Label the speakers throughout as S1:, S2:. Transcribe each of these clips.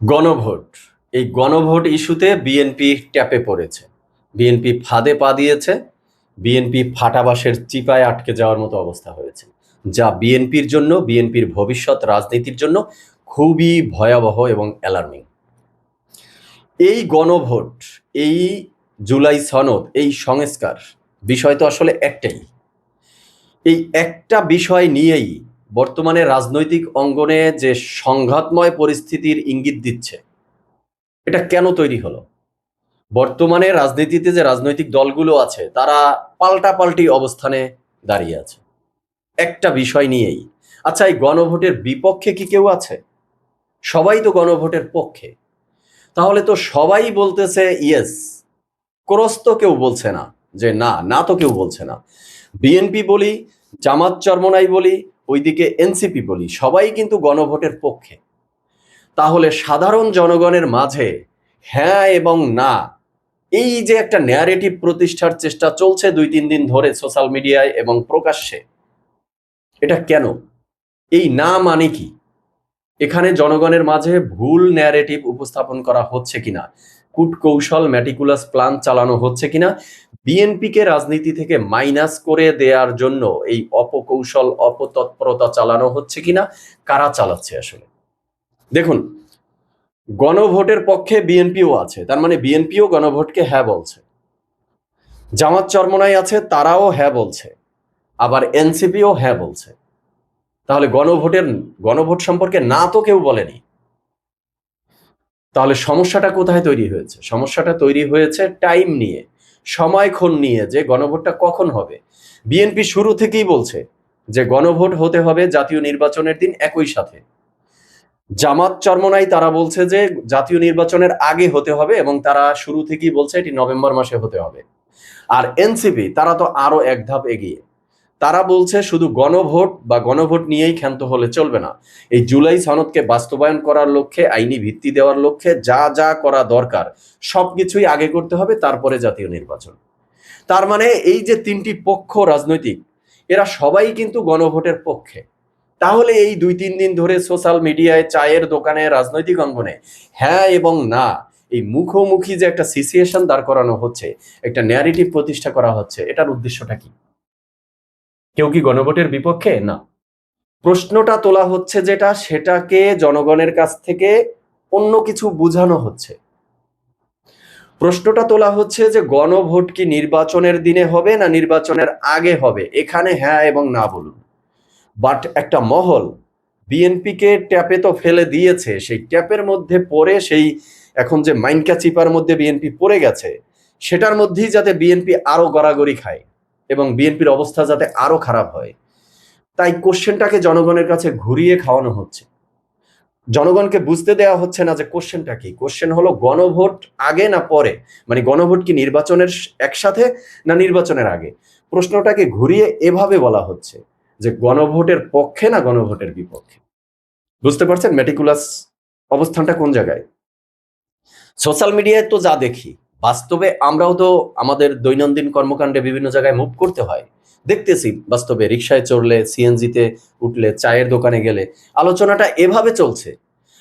S1: গণভোট। এই গণভোট ইস্যুতে বিএনপি ট্যাপে পড়েছে। বিএনপি ফাঁদে পা দিয়েছে। বিএনপি ফাটাবাসের চিপায় আটকে যাওয়ার মতো অবস্থা হয়েছে, যা বিএনপির জন্য, বিএনপির ভবিষ্যৎ রাজনীতির জন্য খুবই ভয়াবহ এবং অ্যালার্মিং এই গণভোট, এই জুলাই সনদ, এই সংস্কার বিষয় তো আসলে একটাই। এই একটা বিষয় নিয়েই বর্তমানে রাজনৈতিক অঙ্গনে যে সংঘাতময় পরিস্থিতির ইঙ্গিত দিচ্ছে, এটা কেন তৈরি হলো? বর্তমানে রাজনীতিতে যে রাজনৈতিক দলগুলো আছে, তারা পাল্টাপাল্টি অবস্থানে দাঁড়িয়ে আছে। একটা বিষয় নিয়েই। আচ্ছা এই গণভোটের বিপক্ষে কি কেউ আছে? সবাই তো গণভোটের পক্ষে। তাহলে তো সবাই বলতেছে ইয়েস। ক্রস তো কেউ বলছে না, যে না না তো কেউ বলছে না। বিএনপি বলি, জামাত চরমনাই বলি ওইদিকে এনসিপি বলি, সবাই কিন্তু গণভোটের পক্ষে। তাহলে সাধারণ জনগণের মাঝে হ্যাঁ এবং না, এই যে একটা ন্যারেটিভ প্রতিষ্ঠার চেষ্টা চলছে দুই, তিন দিন ধরে সোশ্যাল মিডিয়ায় এবং প্রকাশ্যে, এটা কেন? এই না মানে কি? এখানে জনগণের মাঝে ভুল ন্যারেটিভ উপস্থাপন করা হচ্ছে কিনা? কূট কৌশল ম্যাটিকুলাস প্ল্যান চালানো হচ্ছে কিনা? বিএনপিকে রাজনীতি থেকে মাইনাস করে দেওয়ার জন্য এই অপকৌশল, অপতৎপরতা চালানো হচ্ছে কিনা? কারা চালাচ্ছে আসলে? দেখুন, গণভোটের পক্ষে বিএনপিও আছে, তার মানে বিএনপিও গণভোটকে হ্যাঁ বলছে। জামাত চরমনাই আছে, তারাও হ্যাঁ বলছে, আবার এনসিপিও হ্যাঁ বলছে। তাহলে গণভোটের, গণভোট সম্পর্কে না তো কেউ বলেনি। তাহলে সমস্যাটা কোথায় তৈরি হয়েছে? সমস্যাটা তৈরি হয়েছে টাইম নিয়ে, সময়ক্ষণ নিয়ে যে গণভোটটা কখন হবে? বিএনপি শুরু থেকেই বলছে যে গণভোট হতে হবে জাতীয় নির্বাচনের দিন একই সাথে। জামাত চরমনাই তারা বলছে যে জাতীয় নির্বাচনের আগে হতে হবে এবং তারা শুরু থেকেই বলছে এটি নভেম্বর মাসে হতে হবে। আর এনসিপি তারা তো আরও এক ধাপ এগিয়ে। তারা বলছে শুধু গণভোট বা গণভোট নিয়েই ক্ষান্ত হলে চলবে না। এই জুলাই সনদকে বাস্তবায়ন করার লক্ষ্যে, আইনি ভিত্তি দেওয়ার লক্ষ্যে যা যা করা দরকার সব কিছুই আগে করতে হবে তারপরে জাতীয় নির্বাচন। তার মানে এই যে তিনটি পক্ষ রাজনৈতিক, এরা সবাই কিন্তু গণভোটের পক্ষে। তাহলে এই দুই তিন দিন ধরে সোশ্যাল মিডিয়ায়, চায়ের দোকানে, রাজনৈতিক অঙ্গনে হ্যাঁ এবং না, এই মুখোমুখি যে একটা সিচুয়েশন দাঁড় করানো হচ্ছে, একটা ন্যারেটিভ প্রতিষ্ঠা করা হচ্ছে, এটার উদ্দেশ্যটা কি? কেউ কি গণভোটের বিপক্ষে? না। প্রশ্নটা তোলা হচ্ছে যেটা, সেটাকে জনগণের কাছ থেকে অন্য কিছু বোঝানো হচ্ছে। প্রশ্নটা তোলা হচ্ছে যে গণভোট কি নির্বাচনের দিনে হবে না নির্বাচনের আগে হবে? এখানে হ্যাঁ এবং না বলুন। বাট একটা মহল, বিএনপিকে ট্যাপে তো ফেলে দিয়েছে, সেই ট্যাপের মধ্যে পড়ে সেই এখন যে মাইনকা চিপার মধ্যে বিএনপি পড়ে গেছে, সেটার মধ্যেই যাতে বিএনপি আরও গড়াগড়ি খায়। এবং বিএনপির অবস্থা যাতে আরও খারাপ হয়। তাই কোশ্চেনটাকে জনগণের কাছে ঘুরিয়ে খাওয়ানো হচ্ছে। জনগণকে বুঝতে দেওয়া হচ্ছে না যে কোশ্চেনটা কি। কোশ্চেন হলো গণভোট আগে না পরে? মানে গণভোট কি নির্বাচনের একসাথে না নির্বাচনের আগে? প্রশ্নটাকে ঘুরিয়ে এভাবে বলা হচ্ছে যে গণভোটের পক্ষে না গণভোটের বিপক্ষে। বুঝতে পারছেন মেটিকুলাস অবস্থানটা কোন জায়গায়? সোশ্যাল মিডিয়ায় তো যা দেখি বাস্তবে আমরাও তো আমাদের দৈনন্দিন কর্মকাণ্ডে বিভিন্ন জায়গায় মুভ করতে হয়। দেখতেছি বাস্তবে রিক্সায় চড়লে সিএনজিতে উঠলে, চায়ের দোকানে গেলে আলোচনাটা এভাবে চলছে।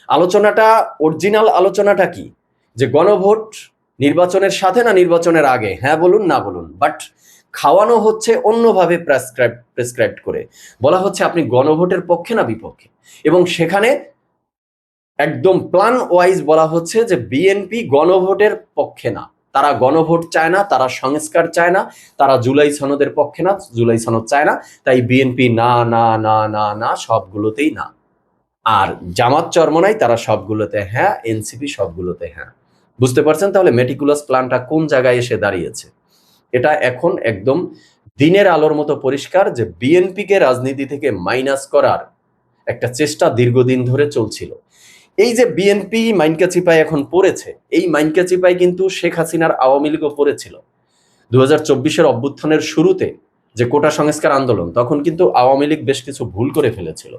S1: আলোচনাটা অরিজিনাল আলোচনাটা কি? যে গণভোট নির্বাচনের সাথে না নির্বাচনের আগে? হ্যাঁ বলুন, না বলুন। বাট খাওয়ানো হচ্ছে অন্যভাবে প্রেসক্রাইব প্রেসক্রাইব করে। বলা হচ্ছে আপনি গণভোটের পক্ষে না বিপক্ষে। এবং সেখানে একদম প্ল্যান ওয়াইজ বলা হচ্ছে যে বিএনপি গণভোটের পক্ষে না। তারা গণভোট চায় না, তারা সংস্কার চায় না, তারা জুলাই সনদের পক্ষে না, জুলাই সনদ চায় না, তাই বিএনপি না না না না না সবগুলোতেই না। আর জামাত চরমনাই তারা সবগুলোতে হ্যাঁ এনসিপি সবগুলোতে হ্যাঁ। বুঝতে পারছেন তাহলে মেটিকুলাস প্ল্যানটা কোন জায়গায় এসে দাঁড়িয়েছে? এটা এখন একদম দিনের আলোর মতো পরিষ্কার যে বিএনপিকে রাজনীতি থেকে মাইনাস করার একটা চেষ্টা দীর্ঘদিন ধরে চলছিল। এই যে বিএনপি মাইনকা চিপায় এখন পড়েছে, এই মাইনকা চিপায় কিন্তু শেখ হাসিনার আওয়ামী লীগও পড়েছিল। দু হাজার চব্বিশের অভ্যুত্থানের শুরুতে যে কোটা সংস্কার আন্দোলন, তখন কিন্তু আওয়ামী লীগ বেশ কিছু ভুল করে ফেলেছিল।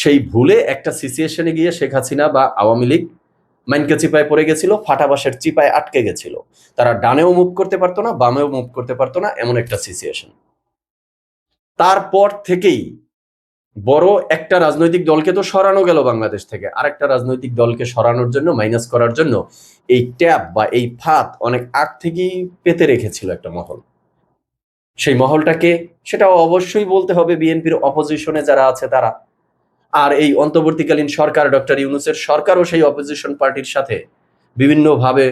S1: সেই ভুলে একটা সিচুয়েশনে গিয়ে শেখ হাসিনা বা আওয়ামী লীগ মাইনকা চিপায় পড়ে গেছিল, ফাটাবাসের চিপায় আটকে গেছিল। তারা ডানেও মুভ করতে পারতো না, বামেও মুভ করতে পারতো না, এমন একটা সিচুয়েশন। তারপর থেকেই বড় একটা রাজনৈতিক দলকে তো সরানো গেল বাংলাদেশ থেকে। আরেকটা রাজনৈতিক দলকে সরানোর জন্য মাইনাস করার জন্য এই ট্যাব বা এই ফাঁদ অনেক আগ থেকেই পেতে রেখেছিল একটা মহল। সেই মহলটাকে সেটা অবশ্যই বলতে হবে বিএনপির অপোজিশনে যারা আছে তারা। আর এই অন্তর্বর্তীকালীন সরকার ডক্টর ইউনুসের সরকারও সেই অপোজিশন পার্টির সাথে বিভিন্নভাবে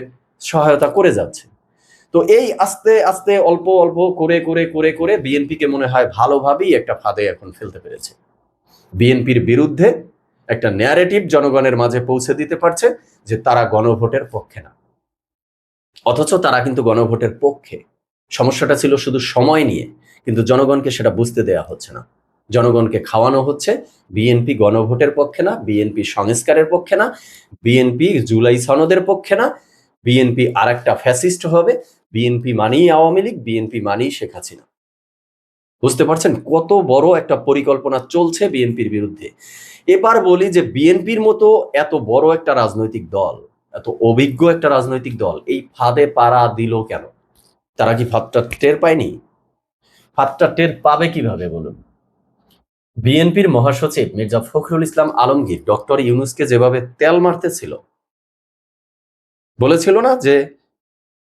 S1: সহায়তা করে যাচ্ছে। তো এই আস্তে আস্তে অল্প অল্প করে করে করে করে বিএনপিকে মনে হয় ভালোভাবেই একটা ফাঁদে এখন ফেলতে পেরেছে। বিএনপির বিরুদ্ধে একটা ন্যারেটিভ জনগণের মাঝে পৌঁছে দিতে পারছে যে তারা গণভোটের পক্ষে না। অথচ তারা কিন্তু গণভোটের পক্ষে। সমস্যাটা ছিল শুধু সময় নিয়ে, কিন্তু জনগণকে সেটা বুঝতে দেয়া হচ্ছে না। জনগণকে খাওয়ানো হচ্ছে, বিএনপি গণভোটের পক্ষে না, বিএনপি সংস্কারের পক্ষে না, বিএনপি জুলাই সনদের পক্ষে না, বিএনপি আর একটা ফ্যাসিস্ট হবে, বিএনপি মানেই আওয়ামী লীগ, বিএনপি মানেই শেখ হাসিনা। বুঝতে পারছেন? কত বড় একটা পরিকল্পনা চলছে বিএনপির বিরুদ্ধে। এবার বলি যে বিএনপির মতো এত বড় একটা রাজনৈতিক দল, এত অভিজ্ঞ একটা রাজনৈতিক দল এই ফাঁদে পাড়া দিল কেন? তারা কি ফাঁদটা টের পায়নি? ফাঁদটা টের পাবে কীভাবে বলুন? বিএনপির মহাসচিব মির্জা ফখরুল ইসলাম আলমগীর ডক্টর ইউনুসকে যেভাবে তেল মারতেছিল, বলেছিল না যে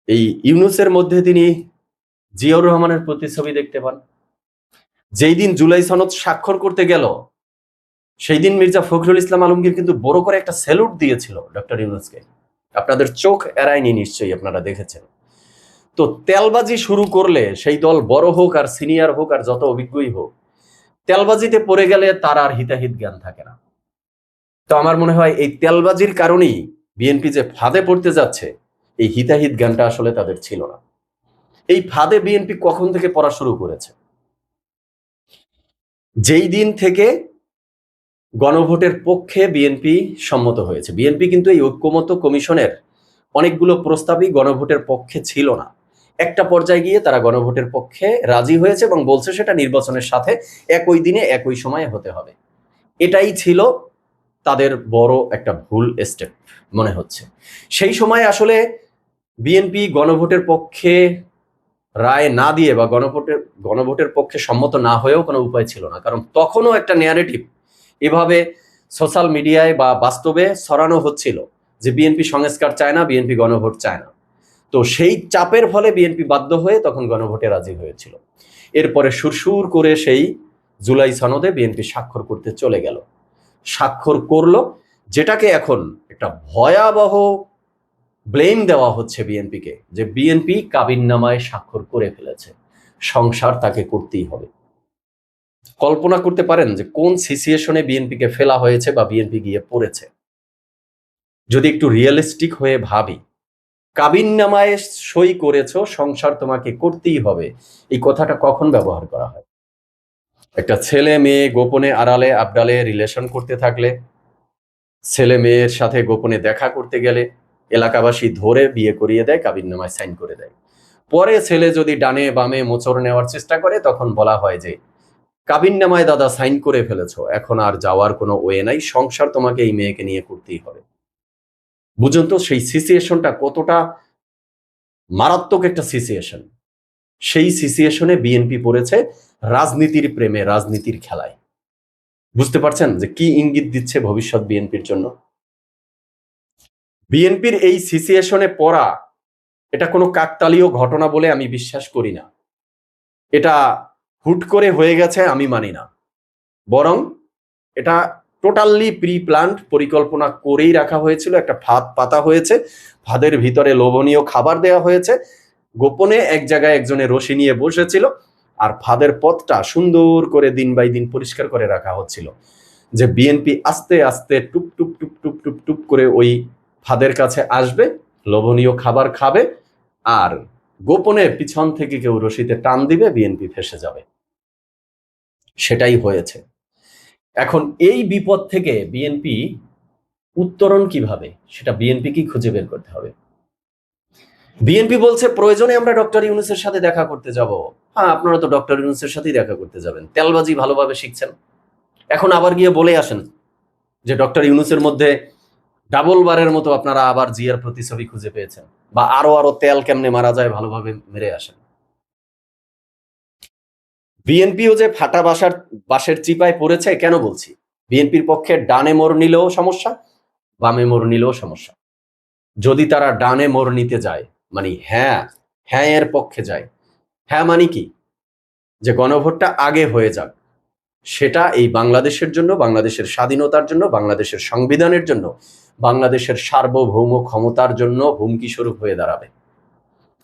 S1: এই ইউনুসের মধ্যে তিনি জিয়াউর রহমানের প্রতিছবি দেখতে পান? যেই দিন জুলাই সনদ স্বাক্ষর করতে গেল, সেই দিন মির্জা ফখরুল ইসলাম আলমগীর কিন্তু বড় করে একটা স্যালুট দিয়েছিল ডক্টর ইউনুসকে। আপনাদের চোখ এড়ায়নি নিশ্চয়ই আপনারা দেখেছেন। তো তেলবাজি শুরু করলে সেই দল বড় হোক আর সিনিয়র হোক আর যত অভিজ্ঞই হোক, তেলবাজিতে পড়ে গেলে তার আর হিতাহিত জ্ঞান থাকে না। তো আমার মনে হয় এই তেলবাজির কারণেই বিএনপি যে ফাঁদে পড়তে যাচ্ছে, এই হিতাহিত জ্ঞানটা আসলে তাদের ছিল না। এই ফাঁদে বিএনপি কখন থেকে পড়া শুরু করেছে? যেই দিন থেকে গণভোটের পক্ষে বিএনপি সম্মত হয়েছে। বিএনপি কিন্তু এই ঐক্যমত কমিশনের অনেকগুলো প্রস্তাবই গণভোটের পক্ষে ছিল না। একটা পর্যায়ে গিয়ে তারা গণভোটের পক্ষে রাজি হয়েছে এবং বলছে সেটা নির্বাচনের সাথে একই দিনে একই সময়ে হতে হবে। এটাই ছিল তাদের বড় একটা ভুল স্টেপ মনে হচ্ছে। সেই সময় আসলে বিএনপি গণভোটের পক্ষে রায় না দিয়ে বা গণভোটের গণভোটের পক্ষে সম্মত না হয়েও কোনো উপায় ছিল না। কারণ তখনও একটা ন্যারেটিভ এভাবে সোশ্যাল মিডিয়ায় বা বাস্তবে ছড়ানো হচ্ছিল যে বিএনপি সংস্কার চায় না বিএনপি গণভোট চায় না। তো সেই চাপের ফলে বিএনপি বাধ্য হয়ে তখন গণভোটে রাজি হয়েছিল। এরপরে সুরসুর করে সেই জুলাই সনদে বিএনপি স্বাক্ষর করতে চলে গেল। স্বাক্ষর করল, যেটাকে এখন একটা ভয়াবহ ব্লেম দেওয়া হচ্ছে বিএনপিকে যে বিএনপি কাবিননামায় স্বাক্ষর করে ফেলেছে। সংসার তাকে করতেই হবে। কল্পনা করতে পারেন যে কোন সিচুয়েশনে বিএনপিকে ফেলা হয়েছে বা বিএনপি গিয়ে পড়েছে। যদি একটু রিয়েলিস্টিক হয়ে ভাবি, কাবিননামায় সই করেছ, সংসার তোমাকে করতেই হবে, এই কথাটা কখন ব্যবহার করা হয়? একটা ছেলে মেয়ে গোপনে আড়ালে আবডালে রিলেশন করতে থাকলে, ছেলে মেয়ের সাথে গোপনে দেখা করতে গেলে এলাকাবাসী ধরে বিয়ে করিয়ে দেয়, কাবিননামায় সাইন করে দেয়। পরে ছেলে যদি ডানে বামে মোচড় নেওয়ার চেষ্টা করে, তখন বলা হয় যে, কাবিননামায় দাদা সাইন করে ফেলেছো, এখন আর যাওয়ার কোনো ওয়ে নাই, সংসার তোমাকে এই মেয়েকে নিয়ে করতেই হবে। বুঝুন তো, সেই সিচুয়েশনটা কতটা মারাত্মক একটা সিচুয়েশন। সেই সিচুয়েশনে বিএনপি পড়েছে রাজনীতির প্রেমে, রাজনীতির খেলায়। বুঝতে পারছেন যে কি ইঙ্গিত দিচ্ছে ভবিষ্যৎ বিএনপির জন্য? বিএনপির এই সিচুয়েশনে পড়া, এটা কোনো কাকতালীয় ঘটনা বলে আমি বিশ্বাস করি না। এটা হুট করে হয়ে গেছে আমি মানি না। বরং এটা টোটালি প্রি প্ল্যান্ট পরিকল্পনা করেই রাখা হয়েছিল, একটা ফাঁদ পাতা হয়েছে ফাঁদের ভিতরে লোভনীয় খাবার দেওয়া হয়েছে, গোপনে এক জায়গায় একজনে রশি নিয়ে বসেছিল, আর ফাঁদের পথটা সুন্দর করে দিন বাই দিন পরিষ্কার করে রাখা হচ্ছিল। যে বিএনপি আস্তে আস্তে টুপ টুপ টুপ টুপ টুপ টুপ করে ওই ফাঁদের কাছে আসবে, লোভনীয় খাবার খাবে, আর গোপনে পিছন থেকে কেউ রশিতে টান দিবে, বিএনপি ফেসে যাবে। সেটাই হয়েছে। এখন এই বিপদ থেকে বিএনপি উত্তরণ কীভাবে, সেটা বিএনপি কি খুঁজে বের করতে হবে। বিএনপি বলছে, প্রয়োজনে আমরা ডক্টর ইউনুসের সাথে দেখা করতে যাব। হ্যাঁ আপনারা তো ডক্টর ইউনুসের সাথেই দেখা করতে যাবেন। তেলবাজি ভালোভাবে শিখছেন। এখন আবার গিয়ে বলে আসেন যে, ডক্টর ইউনুসের মধ্যে ডাবল বারের মতো আপনারা আবার জিয়ার প্রতিছবি খুঁজে পেয়েছেন। বা আরও আরও তেল কেমনে মারা যায় ভালোভাবে মেরে আসেন। বিএনপিও যে ফাটা বাসার বাসের চিপায় পড়েছে, কেন বলছি? বিএনপির পক্ষে ডানে মোড় নিলেও সমস্যা, বামে মোড় নিলেও সমস্যা। যদি তারা ডানে মোড় নিতে যায় মানে হ্যাঁ হ্যাঁ এর পক্ষে যায়। হ্যাঁ মানে কি? যে গণভোটটা আগে হয়ে যাক। সেটা এই বাংলাদেশের জন্য, বাংলাদেশের স্বাধীনতার জন্য, বাংলাদেশের সংবিধানের জন্য বাংলাদেশের সার্বভৌম ক্ষমতার জন্য হুমকি স্বরূপ হয়ে দাঁড়াবে।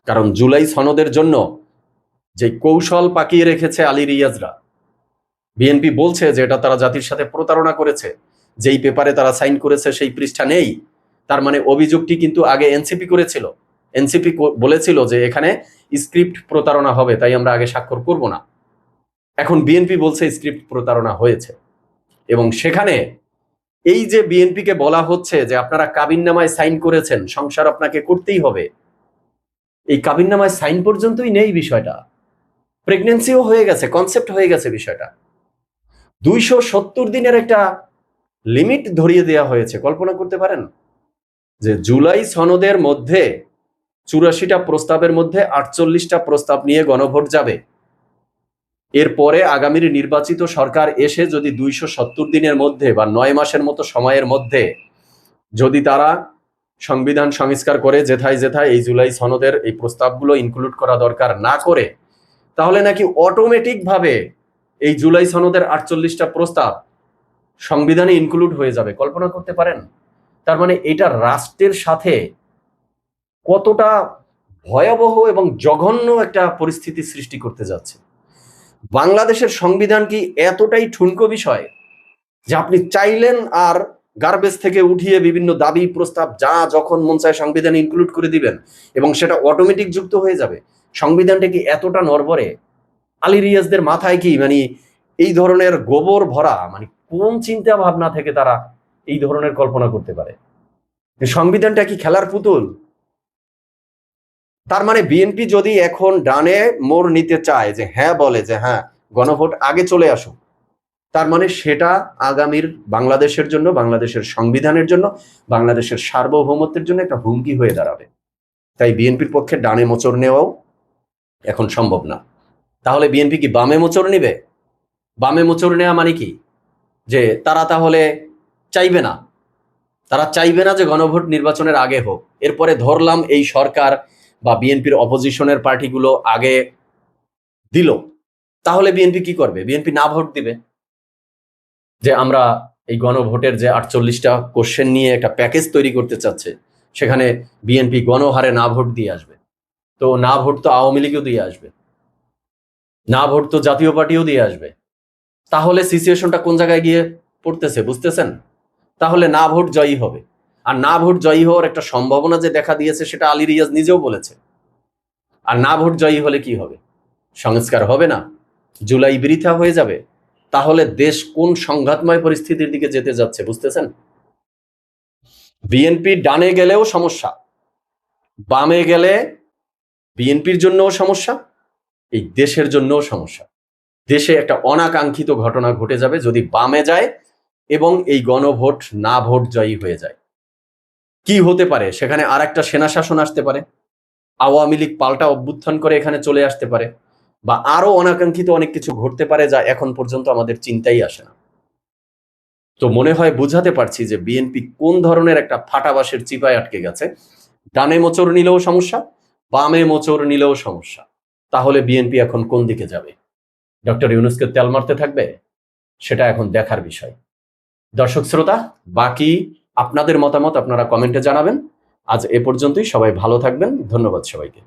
S1: কারণ জুলাই সনদের জন্য যে কৌশল পাকিয়ে রেখেছে আলী রিয়াজরা, বিএনপি বলছে যে এটা তারা জাতির সাথে প্রতারণা করেছে, যেই পেপারে তারা সাইন করেছে সেই পৃষ্ঠা নেই। তার মানে অভিযোগটি কিন্তু আগে এনসিপি করেছিল। এনসিপি বলেছিল যে এখানে স্ক্রিপ্ট প্রতারণা হবে, তাই আমরা আগে স্বাক্ষর করব না। এখন বিএনপি বলছে স্ক্রিপ্ট প্রতারণা হয়েছে। এবং সেখানে এই যে বিএনপিকে বলা হচ্ছে যে আপনারা কাবিননামায় সাইন করেছেন, সংসার আপনাকে করতেই হবে। এই কাবিননামায় সাইন পর্যন্তই নেই বিষয়টা। প্রেগনেন্সিও হয়ে গেছে কনসেপ্ট হয়ে গেছে বিষয়টা। দুইশো সত্তর দিনের একটা লিমিট ধরিয়ে দেওয়া হয়েছে, কল্পনা করতে পারেন? যে জুলাই সনদের মধ্যে চুরাশিটা প্রস্তাবের মধ্যে আটচল্লিশটা প্রস্তাব নিয়ে গণভোট যাবে। এরপরে আগামীর নির্বাচিত সরকার এসে যদি দুইশো সত্তর দিনের মধ্যে বা নয় মাসের মতো সময়ের মধ্যে যদি তারা সংবিধান সংস্কার করে যেথায় যেথায় এই জুলাই সনদের এই প্রস্তাবগুলো ইনক্লুড করা দরকার না করে, তাহলে নাকি অটোমেটিক ভাবে এই জুলাই সনদের আটচল্লিশটা প্রস্তাব সংবিধানে ইনক্লুড হয়ে যাবে? কল্পনা করতে পারেন? তার মানে এটা রাষ্ট্রের সাথে কতটা ভয়াবহ এবং জঘন্য একটা পরিস্থিতি সৃষ্টি করতে যাচ্ছে। বাংলাদেশের সংবিধান কি এতটাই ঠুনকো বিষয় যে আপনি চাইলেন আর গার্বেজ থেকে উঠিয়ে বিভিন্ন দাবি, প্রস্তাব, যা যখন মন চায় সংবিধানে ইনক্লুড করে দিবেন এবং সেটা অটোমেটিক যুক্ত হয়ে যাবে। সংবিধানটা কি এতটা নরবরে আলী রিয়াজদের মাথায় কি মানে এই ধরনের গোবর ভরা মানে কোন চিন্তা ভাবনা থেকে তারা এই ধরনের কল্পনা করতে পারে? সংবিধানটা কি খেলার পুতুল? তার মানে বিএনপি যদি এখন ডানে মোড় নিতে চায় যে হ্যাঁ বলে যে হ্যাঁ গণভোট আগে চলে আসুক, তার মানে সেটা আগামীর বাংলাদেশের জন্য, বাংলাদেশের সংবিধানের জন্য, বাংলাদেশের সার্বভৌমত্বের জন্য একটা হুমকি হয়ে দাঁড়াবে। তাই বিএনপির পক্ষে ডানে মোচড় নেওয়াও এখন সম্ভব না। তাহলে বিএনপি কি বামে মোচড় নিবে? বামে মোচড় নেওয়া মানে কি? যে তারা তাহলে চাইবে না। তারা চাইবে না যে গণভোট নির্বাচনের আগে হোক। এরপরে ধরলাম এই সরকার বা বিএনপির অপোজিশনের পার্টিগুলো আগে দিল, তাহলে বিএনপি কি করবে? বিএনপি না ভোট দিবে? যে আমরা এই গণভোটের যে আটচল্লিশটা কোশ্চেন নিয়ে একটা প্যাকেজ তৈরি করতে চাচ্ছে, সেখানে বিএনপি গণহারে না ভোট দিয়ে আসবে। তো না ভোট তো আওয়ামী লীগও দিয়ে আসবে। না ভোট তো জাতীয় পার্টিও দিয়ে আসবে। তাহলে সিচুয়েশনটা কোন জায়গায় গিয়ে পড়তেছে, বুঝতেছেন? তাহলে না ভোট জয়ী হবে। আর না ভোট জয়ী হওয়ার একটা সম্ভাবনা যে দেখা দিয়েছে, সেটা আলী রিয়াজ নিজেও বলেছে। আর না ভোট জয়ী হলে কি হবে? সংস্কার হবে না? জুলাই বৃথা হয়ে যাবে? তাহলে দেশ কোন সংঘাতময় পরিস্থিতির দিকে যেতে যাচ্ছে, বুঝতেছেন? বিএনপি ডানে গেলেও সমস্যা, বামে গেলে বিএনপির জন্যও সমস্যা, এই দেশের জন্যও সমস্যা। দেশে একটা অনাকাঙ্ক্ষিত ঘটনা ঘটে যাবে, যদি বামে যায় এবং এই গণভোট না ভোট জয়ী হয়ে যায়। কি হতে পারে? সেখানে আর একটা সেনা শাসন আসতে পারে। আওয়ামী লীগ পাল্টা অভ্যুত্থান করে এখানে চলে আসতে পারে। বা আরও অনাকাঙ্ক্ষিত অনেক কিছু ঘটতে পারে যা এখন পর্যন্ত আমাদের চিন্তাই আসে না। তো মনে হয় বুঝাতে পারছি যে বিএনপি কোন ধরনের একটা ফাটাবাসের চিপায় আটকে গেছে। ডানে মোচড় নিলেও সমস্যা, বামে মোচড় নিলেও সমস্যা। তাহলে বিএনপি এখন কোন দিকে যাবে? ডক্টর ইউনুসকে তেল মারতে থাকবে? সেটা এখন দেখার বিষয়। দর্শক শ্রোতা, বাকি আপনাদের মতামত আপনারা কমেন্টে জানাবেন। আজ এ পর্যন্তই সবাই ভালো থাকবেন ধন্যবাদ সবাইকে।